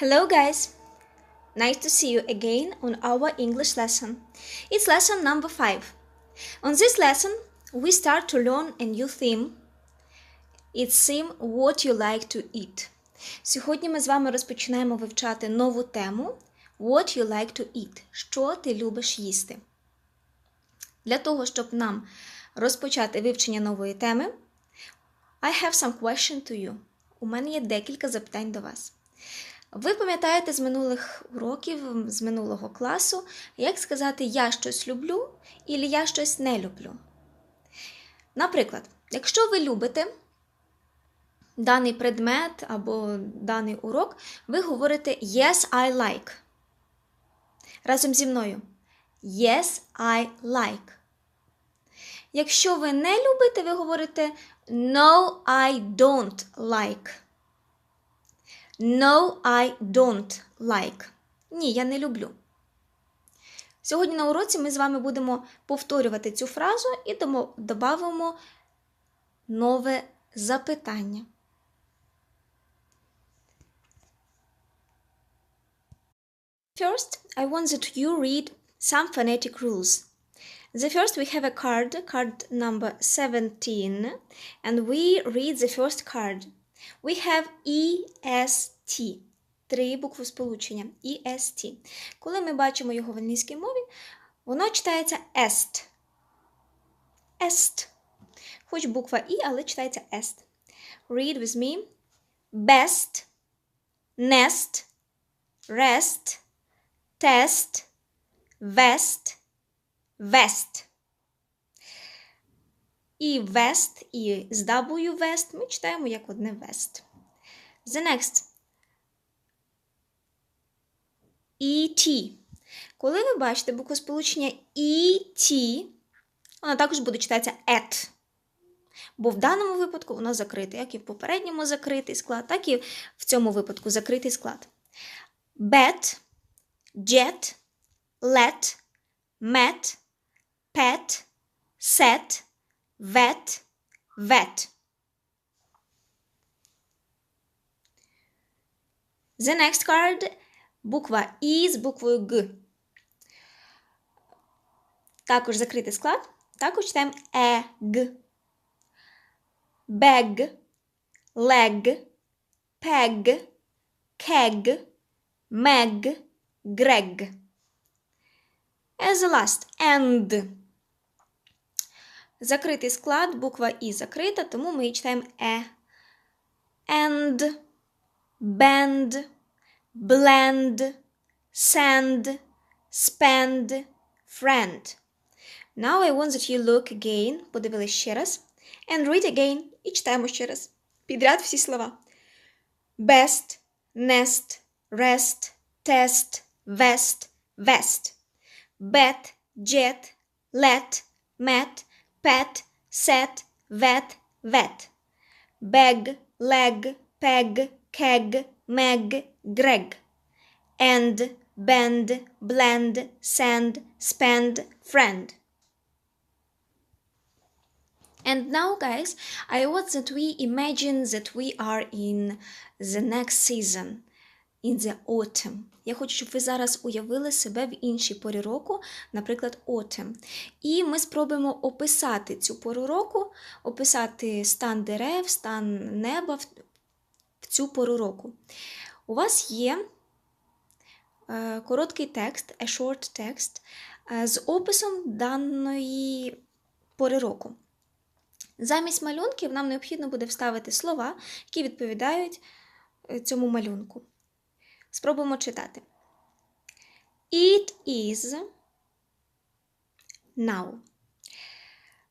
Hello, guys! Nice to see you again on our English lesson. It's lesson number five. On this lesson, we start to learn a new theme. It's theme What you like to eat. Сьогодні ми з вами розпочинаємо вивчати нову тему What you like to eat. Що ти любиш їсти. Для того, щоб нам розпочати вивчення нової теми, I have some question to you. У мене є декілька запитань до вас. Ви пам'ятаєте з минулих уроків, з минулого класу, як сказати я щось люблю і я щось не люблю. Наприклад, якщо ви любите даний предмет або даний урок, ви говорите Yes, I like. Разом зі мною. Yes, I like. Якщо ви не любите, ви говорите No, I don't like. No, I don't like. Ні, я не люблю. Сьогодні на уроці ми з вами будемо повторювати цю фразу і додамо нове запитання. First, I want that you read some phonetic rules. The first we have a card, card number 17, and we read the first card. We have EST. Три букви сполучення. EST. Коли ми бачимо його в англійській мові, воно читається est. Est. Хоч буква І, але читається est. Read with me. Best, nest, rest, test, vest, vest. І vest, і з W vest ми читаємо як одне vest. The next. ET. Коли ви бачите буквосполучення ET, воно також буде читатися at. Бо в даному випадку воно закрите, як і в попередньому закритий склад, так і в цьому випадку закритий склад. Bet, jet, let, met, pet, set, vet, vet. The next card буква І з буквою Г. Також закритий склад. Також читаємо е, г. Бег, лег, пег, кег, мег, грег. As the last and. Закритий склад, буква І закрита, тому ми читаємо е. And, bend, blend, send, spend, friend. Now I want that you look again, подивились ще раз, and read again і читаємо ще раз. Підряд всі слова. Best, nest, rest, test, vest, vest. Bet, jet, let, met, pet, set, vet, vet. Beg, leg, peg, keg, meg, greg. End, bend, blend, send, spend, friend. And now, guys, I want that we imagine that we are in the next season, in the autumn. Я хочу, щоб ви зараз уявили себе в іншій порі року, наприклад, autumn. І ми спробуємо описати цю пору року, описати стан дерев, стан неба в, цю пору року. У вас є е, короткий текст, a short text, е, з описом даної пори року. Замість малюнків нам необхідно буде вставити слова, які відповідають цьому малюнку. Спробуємо читати. It is now.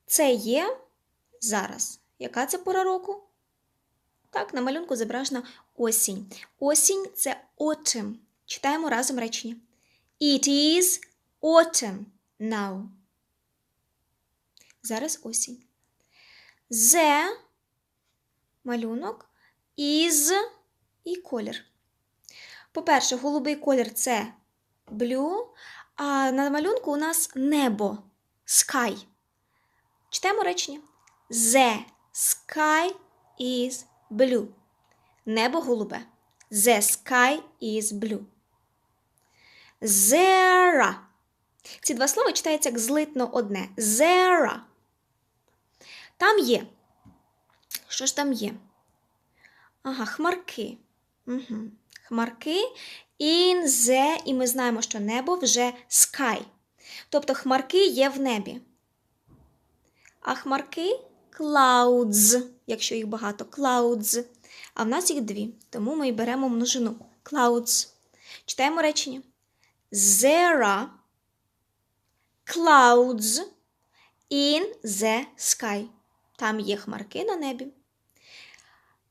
Це є зараз. Яка це пора року? Так, на малюнку зображена осінь. Осінь це autumn. Читаємо разом речення. It is autumn now. Зараз осінь. The малюнок is і колір. По-перше, голубий колір це blue, а на малюнку у нас небо sky. Читаємо речення. The sky is blue. Небо голубе. The sky is blue. Zera. Ці два слова читаються як злитно одне. Zera. Там є. Що ж там є? Ага, хмарки. Угу. Хмарки in the, і ми знаємо, що небо вже sky. Тобто хмарки є в небі. А хмарки clouds, якщо їх багато, clouds. А в нас їх дві, тому ми і беремо множину. Clouds. Читаємо речення. There are clouds in the sky. Там є хмарки на небі.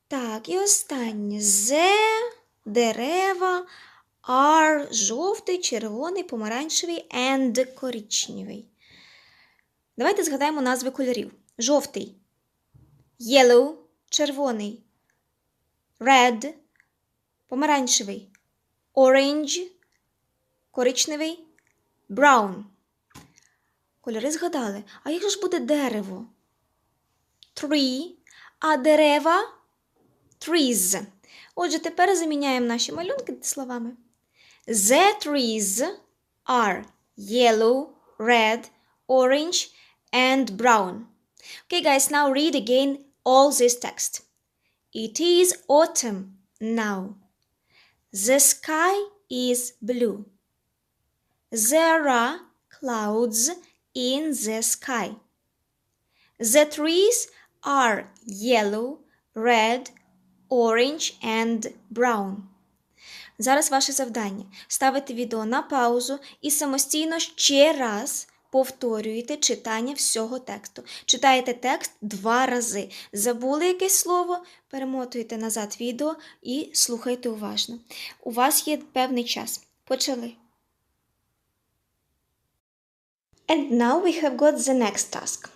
Так, і останнє. The дерева are жовтий, червоний, помаранчевий and коричневий. Давайте згадаємо назви кольорів. Жовтий. Yellow червоний. Red помаранчевий. Orange коричневий. Brown. Кольори згадали. А як ж буде дерево? Tree. А дерева trees. Отже, тепер заміняємо наші малюнки словами. The trees are yellow, red, orange, and brown. Okay, guys, now read again all this text. It is autumn now. The sky is blue. There are clouds in the sky. The trees are yellow, red, orange and brown. Зараз ваше завдання ставити відео на паузу і самостійно ще раз повторюєте читання всього тексту. Читаєте текст два рази. Забули якесь слово, перемотуєте назад відео і слухайте уважно. У вас є певний час. Почали. And now we have got the next task.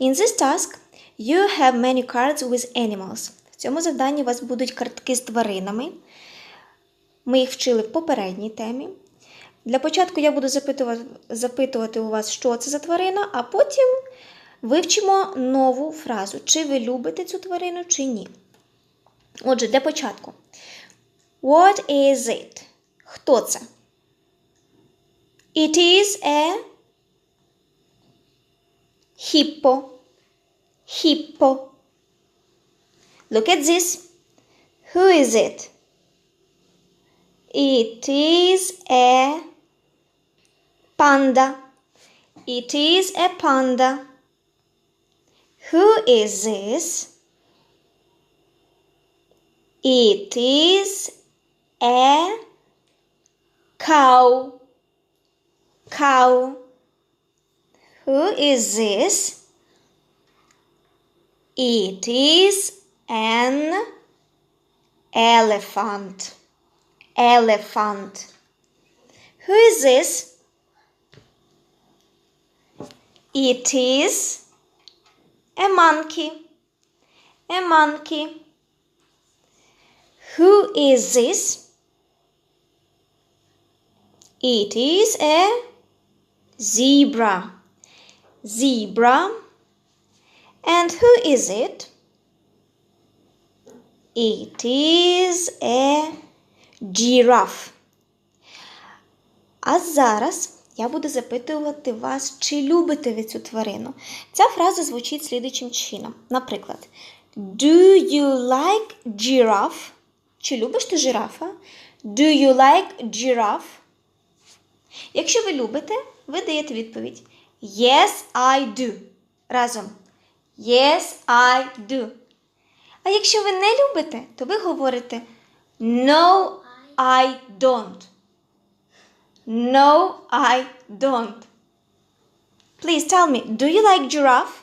In this task, you have many cards with animals. В цьому завданні у вас будуть картки з тваринами. Ми їх вчили в попередній темі. Для початку я буду запитувати, запитувати у вас, що це за тварина, а потім вивчимо нову фразу, чи ви любите цю тварину, чи ні. Отже, для початку. What is it? Хто це? It is a hippo. Hippo. Look at this. Who is it? It is a panda. It is a panda. Who is this? It is a cow. Cow. Who is this? It is an elephant. Elephant. Who is this? It is a monkey. A monkey. Who is this? It is a zebra. Zebra. And who is it? It is a giraffe. А зараз я буду запитувати вас, чи любите ви цю тварину. Ця фраза звучить слідуючим чином. Наприклад, Do you like giraffe? Чи любиш ти жирафа? Do you like giraffe? Якщо ви любите, ви даєте відповідь Yes, I do. Разом. Yes, I do. А якщо ви не любите, то ви говорите No, I don't. No, I don't. Please tell me, do you like giraffe?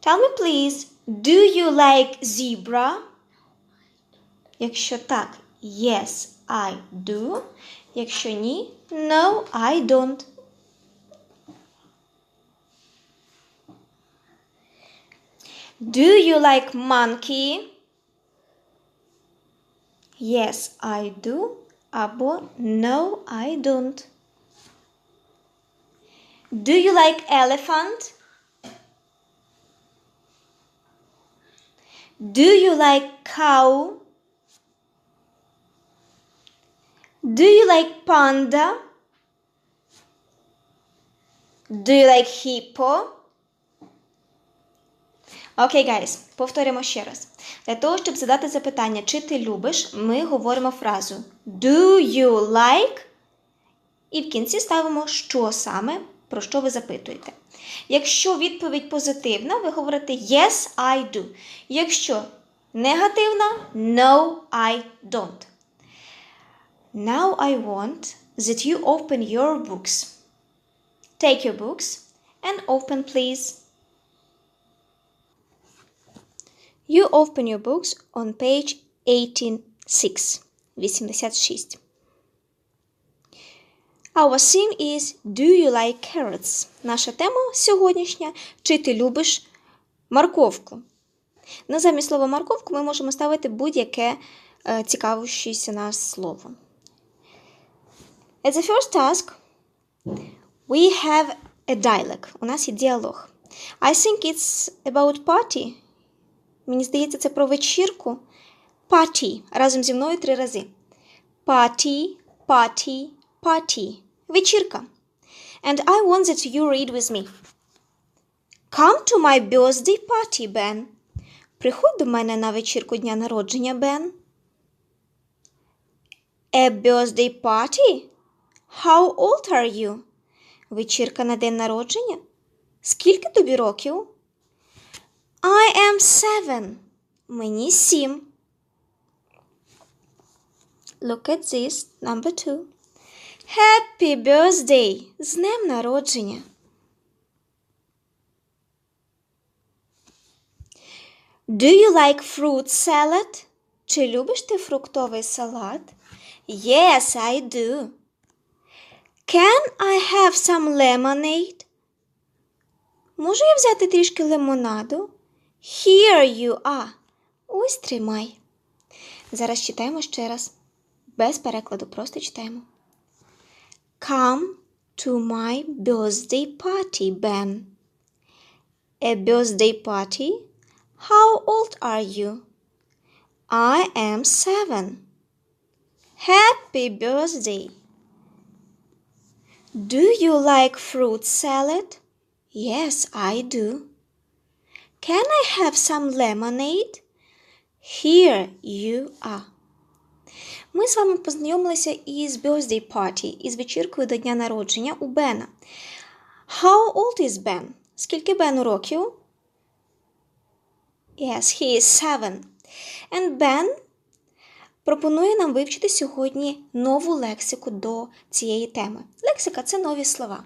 Tell me, please, do you like zebra? Якщо так, yes, I do. Якщо ні, no, I don't. Do you like monkey? Yes, I do. Або no, I don't. Do you like elephant? Do you like cow? Do you like panda? Do you like hippo? Окей, гайс, повторимо ще раз. Для того, щоб задати запитання, чи ти любиш, ми говоримо фразу Do you like? І в кінці ставимо, що саме, про що ви запитуєте. Якщо відповідь позитивна, ви говорите Yes, I do. Якщо негативна, No, I don't. Now I want that you open your books. Take your books and open, please. You open your books on page 186. 86. Our theme is Do you like carrots? Наша тема сьогоднішня Чи ти любиш морковку? Ну, замість слова морковку ми можемо ставити будь-яке е, цікавущеся нас слово. As the first task, we have a dialogue. У нас є діалог. I think it's about party. Мені здається, це про вечірку. Party. Разом зі мною три рази. Party, party, party. Вечірка. And I want that you read with me. Come to my birthday party, Ben. Приходь до мене на вечірку дня народження, Бен. A birthday party? How old are you? Вечірка на день народження? Скільки тобі років? I am seven. Мені сім. Look at this, number two. Happy birthday! З днем народження! Do you like fruit salad? Чи любиш ти фруктовий салат? Yes, I do. Can I have some lemonade? Можу я взяти трішки лимонаду? Here you are. Ось тримай. Зараз читаємо ще раз. Без перекладу, просто читаємо. Come to my birthday party, Ben. A birthday party? How old are you? I am seven. Happy birthday. Do you like fruit salad? Yes, I do. Can I have some lemonade? Here you are. Ми з вами познайомилися із birthday party, із вечіркою до дня народження у Бена. How old is Ben? Скільки Бену років? Yes, he is seven. And Ben пропонує нам вивчити сьогодні нову лексику до цієї теми. Лексика це нові слова.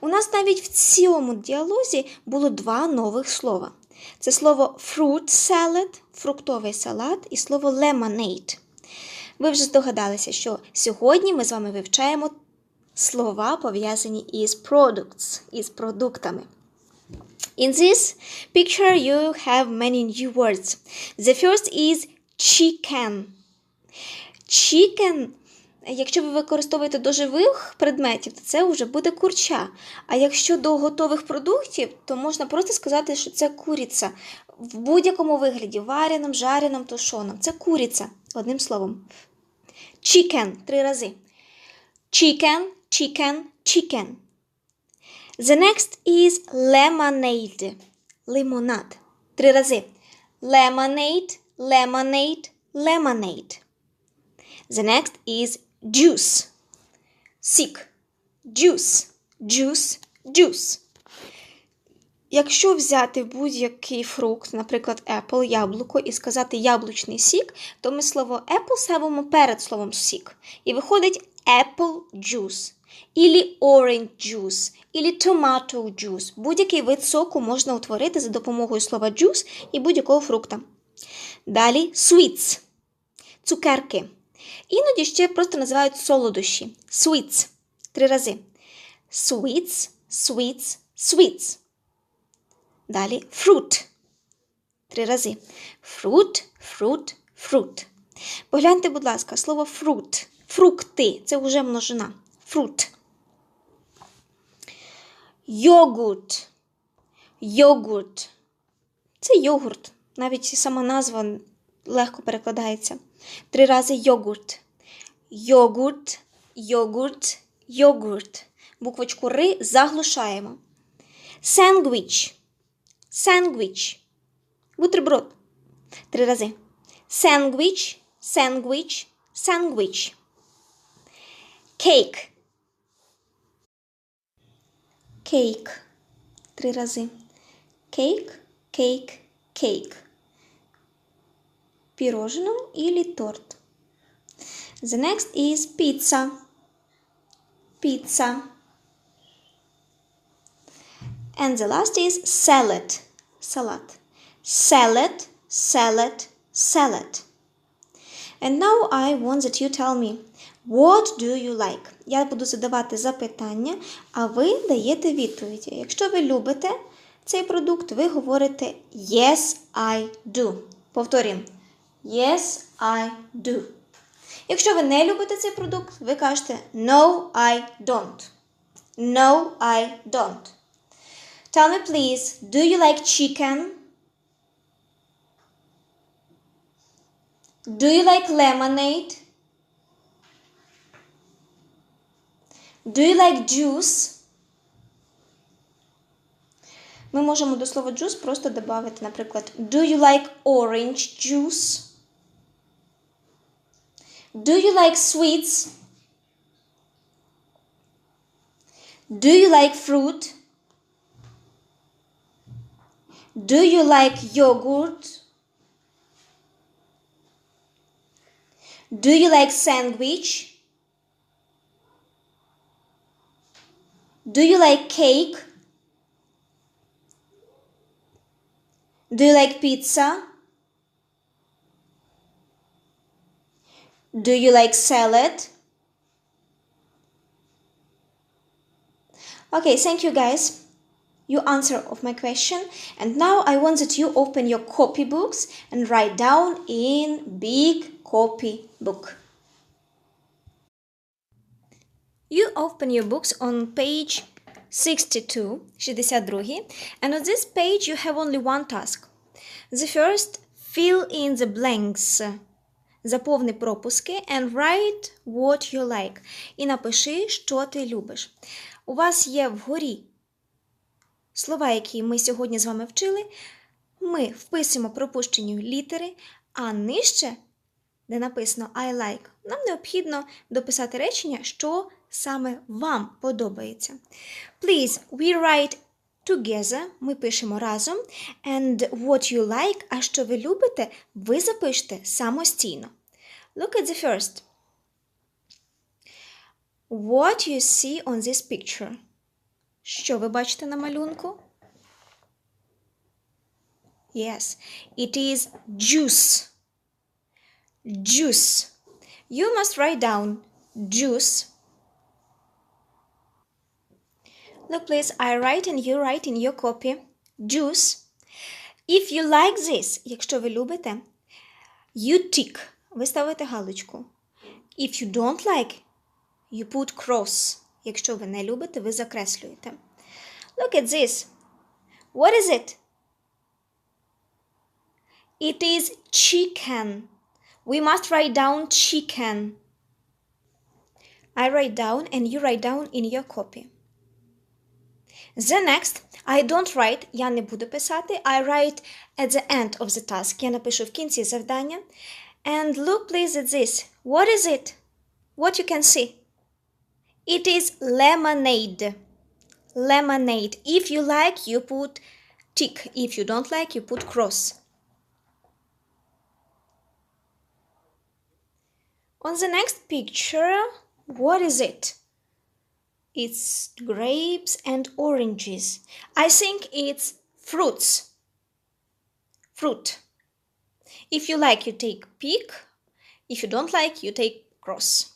У нас навіть в цьому діалозі було два нових слова. Це слово fruit salad, фруктовий салат, і слово lemonade. Ви вже здогадалися, що сьогодні ми з вами вивчаємо слова, пов'язані із products, із продуктами. In this picture, you have many new words. The first is chicken. Chicken, якщо ви використовуєте до живих предметів, то це вже буде курча. А якщо до готових продуктів, то можна просто сказати, що це куриця. В будь-якому вигляді вареним, жареним, тушоним. Це куриця, одним словом. Chicken три рази. Chicken, chicken, chicken. The next is lemonade. Лимонад. Три рази. Lemonade, lemonade, lemonade. The next is juice. Сік. Juice, juice, juice. Якщо взяти будь-який фрукт, наприклад, apple, яблуко, і сказати яблучний сік, то ми слово apple ставимо перед словом сік. І виходить apple juice, ілі orange juice, ілі tomato juice. Будь-який вид соку можна утворити за допомогою слова juice і будь-якого фрукта. Далі sweets – цукерки. Іноді ще просто називають солодощі. Sweets – три рази. Sweets, sweets, sweets. Далі fruit. Три рази. Fruit, fruit, fruit. Погляньте, будь ласка, слово fruit. Фрукти. Це вже множина. Fruit. Йогурт. Йогурт. Це йогурт. Навіть сама назва легко перекладається. Три рази йогурт. Йогурт, йогурт, йогурт. Буквочку Ри заглушаємо. Сендвіч. Сендвіч. Бутерброд. Три рази. Сендвіч, сендвіч, сендвіч. Кейк. Кейк. Три рази. Кейк, кейк, кейк. Пирожное или торт. The next is pizza. Pizza. And the last is salad. Salad. Salad, salad, salad. And now I want that you tell me what do you like? Я буду задавати запитання, а ви даєте відповіді. Якщо ви любите цей продукт, ви говорите Yes, I do. Повторюємо. Yes, I do. Якщо ви не любите цей продукт, ви кажете No, I don't. No, I don't. Tell me, please, do you like chicken? Do you like lemonade? Do you like juice? Ми можемо до слова juice просто додати, наприклад, Do you like orange juice? Do you like sweets? Do you like fruit? Do you like yogurt? Do you like sandwich? Do you like cake? Do you like pizza? Do you like salad? Okay, thank you guys. You answer of my question and now I want that you open your copybooks and write down in big copy book. You open your books on page 62, 62, and on this page you have only one task. The first, fill in the blanks. Заповни пропуски and write what you like. І напиши, що ти любиш. У вас є вгорі слова, які ми сьогодні з вами вчили. Ми вписуємо пропущені літери, а нижче, де написано I like, нам необхідно дописати речення, що саме вам подобається. Please, we write together, ми пишемо разом. And what you like, а що ви любите, ви запишете самостійно. Look at the first. What you see on this picture? Що ви бачите на малюнку? Yes, it is juice. Juice. You must write down juice. Look, please, I write and you write in your copy. Juice. If you like this, якщо ви любите, you tick. Ви ставите галочку. If you don't like, you put cross. Якщо ви не любите, ви закреслюєте. Look at this. What is it? It is chicken. We must write down chicken. I write down and you write down in your copy. The next, I don't write, я не буду писати. I write at the end of the task. Я напишу в кінці завдання. And look please at this. What is it? What you can see? It is lemonade. Lemonade. If you like, you put tick. If you don't like, you put cross. On the next picture, what is it? It's grapes and oranges. I think it's fruits. Fruit. If you like, you take pick. If you don't like, you take cross.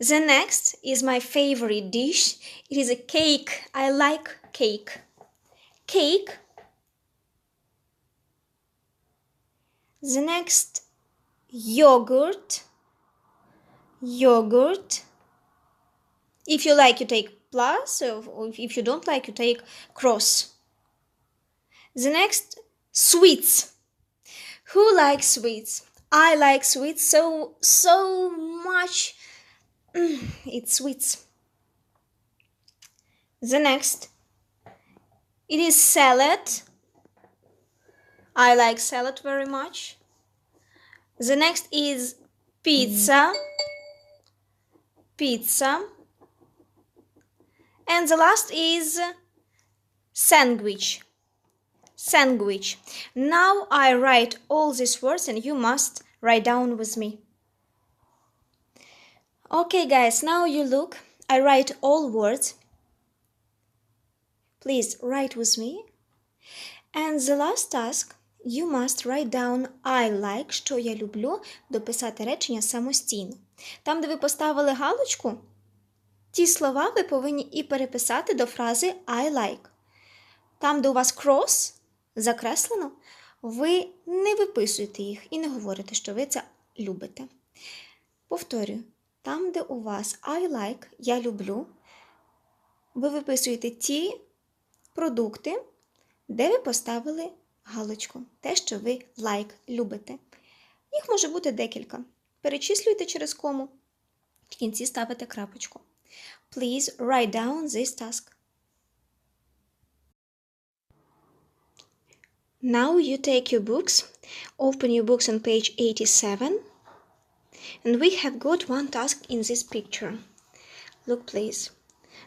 The next is my favorite dish. It is a cake. I like cake. Cake. The next, yogurt. Yogurt. If you like, you take plus, or if you don't like, you take cross. The next, Sweets. Who likes sweets? I like sweets so so much. It's sweets. The next. It is salad. I like salad very much. The next is pizza. Pizza. And the last is sandwich. Sandwich. Now I write all these words and you must write down with me. Okay, guys, now you look. I write all words. Please write with me. And the last task you must write down I like, що я люблю, дописати речення самостійно. Там, де ви поставили галочку, ті слова ви повинні і переписати до фрази I like. Там, де у вас cross закреслено, ви не виписуєте їх і не говорите, що ви це любите. Повторюю, там, де у вас I like, я люблю, ви виписуєте ті продукти, де ви поставили галочку, те, що ви like любите. Їх може бути декілька. Перечислюйте через кому. В кінці ставите крапочку. Please write down this task. Now you take your books, open your books on page 87, and we have got one task in this picture. Look, please.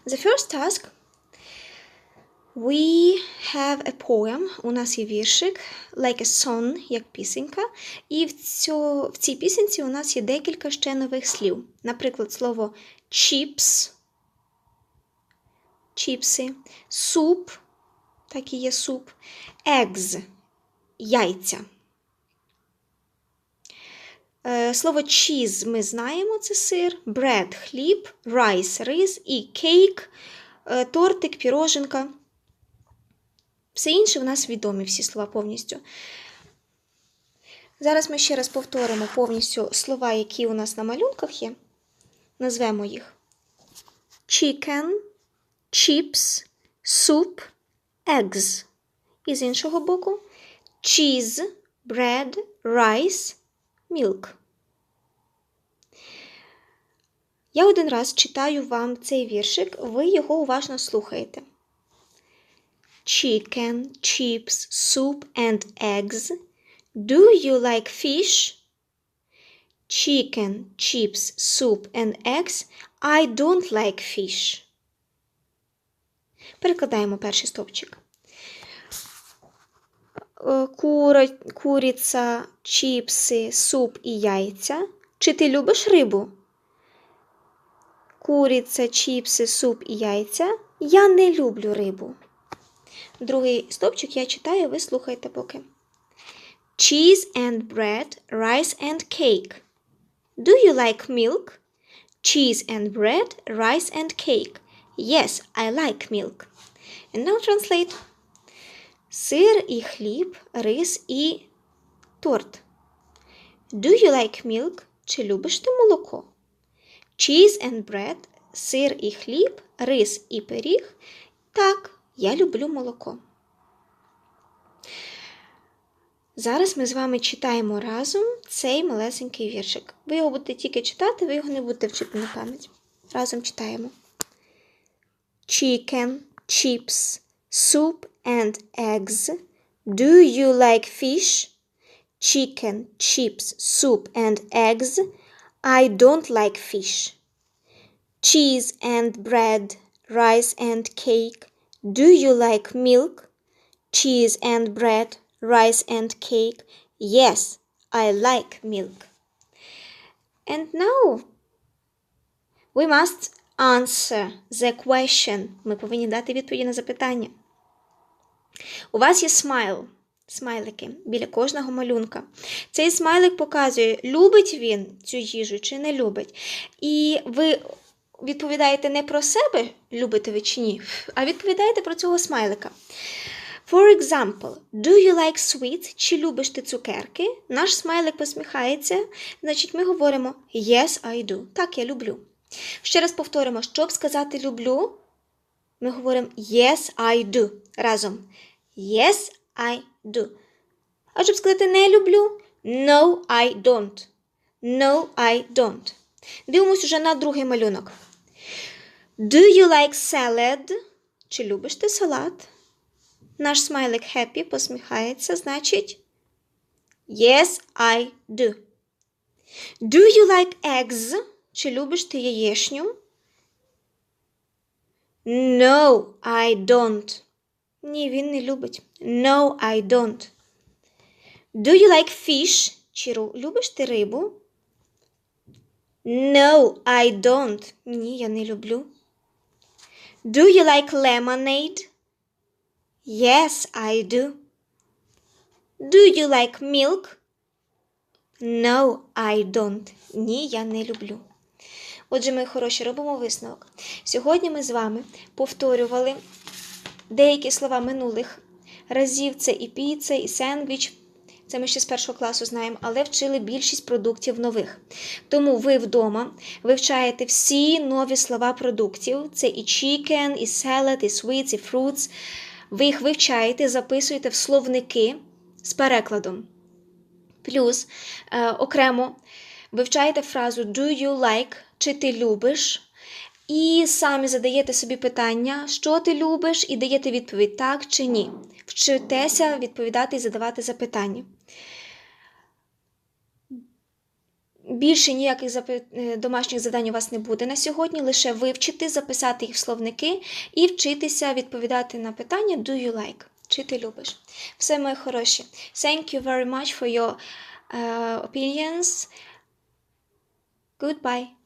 The first task we have a poem, у нас є віршик, like a song, як пісенька. І в, цю, в цій пісенці у нас є декілька ще нових слів. Наприклад, слово chips, чіпси, суп, так і є суп, eggs, яйця. Е, Слово cheese ми знаємо, це сир, bread – хліб, rice – рис. І cake е, – тортик, піроженка. Все інше в нас відомі всі слова повністю. Зараз ми ще раз повторимо повністю слова, які у нас на малюнках є. Назвемо їх: chicken, chips, soup, eggs. І з іншого боку cheese, bread, rice, milk. Я один раз читаю вам цей віршик, ви його уважно слухаєте. Chicken, chips, soup and eggs. Do you like fish? Chicken, chips, soup and eggs. I don't like fish. Перекладаємо перший стовпчик. Е, Кура, куриця, чіпси, суп і яйця. Чи ти любиш рибу? Куриця, чіпси, суп і яйця. Я не люблю рибу. Другий стовпчик я читаю, ви слухайте поки. Cheese and bread, rice and cake. Do you like milk? Cheese and bread, rice and cake. Yes, I like milk. And now translate. Сир і хліб, рис і торт. Do you like milk? Чи любиш ти молоко? Cheese and bread, сир і хліб, рис і пиріг. Так, я люблю молоко. Зараз ми з вами читаємо разом цей малесенький віршик. Ви його будете тільки читати, ви його не будете вчити на пам'ять. Разом читаємо. Chicken, chips, soup and eggs. Do you like fish? Chicken, chips, soup and eggs. I don't like fish. Cheese and bread, rice and cake. Do you like milk? Cheese and bread, rice and cake. Yes, I like milk. And now we must answer the question. Ми повинні дати відповіді на запитання. У вас є смайл, смайлики біля кожного малюнка. Цей смайлик показує, любить він цю їжу чи не любить. І ви відповідаєте не про себе, любите ви чи ні, а відповідаєте про цього смайлика. For example, do you like sweets? Чи любиш ти цукерки? Наш смайлик посміхається, значить ми говоримо Yes, I do. Так, я люблю. Ще раз повторимо, щоб сказати люблю, ми говоримо Yes, I do. Разом. Yes, I do. А щоб сказати не люблю, no, I don't. No, I don't. Дивимось уже на другий малюнок. Do you like salad? Чи любиш ти салат? Наш смайлик happy посміхається, значить Yes, I do. Do you like eggs? Чи любиш ти яєшню? No, I don't. Ні, він не любить. No, I don't. Do you like fish? Чи любиш ти рибу? No, I don't. Ні, я не люблю. Do you like lemonade? Yes, I do. Do you like milk? No, I don't. Ні, я не люблю. Отже, мої хороші, робимо висновок. Сьогодні ми з вами повторювали деякі слова минулих разів. Це і піца, і сендвіч. Це ми ще з першого класу знаємо, але вчили більшість продуктів нових. Тому ви вдома вивчаєте всі нові слова продуктів. Це і chicken, і salad, і sweets, і fruits. Ви їх вивчаєте, записуєте в словники з перекладом. Плюс е, окремо вивчаєте фразу do you like, чи ти любиш, і самі задаєте собі питання, що ти любиш, і даєте відповідь так чи ні. Вчитеся відповідати і задавати запитання. Більше ніяких е, домашніх завдань у вас не буде на сьогодні, лише вивчити, записати їх в словники і вчитися відповідати на питання do you like? Чи ти любиш? Все, мої хороші. Thank you very much for your uh, opinions. Goodbye.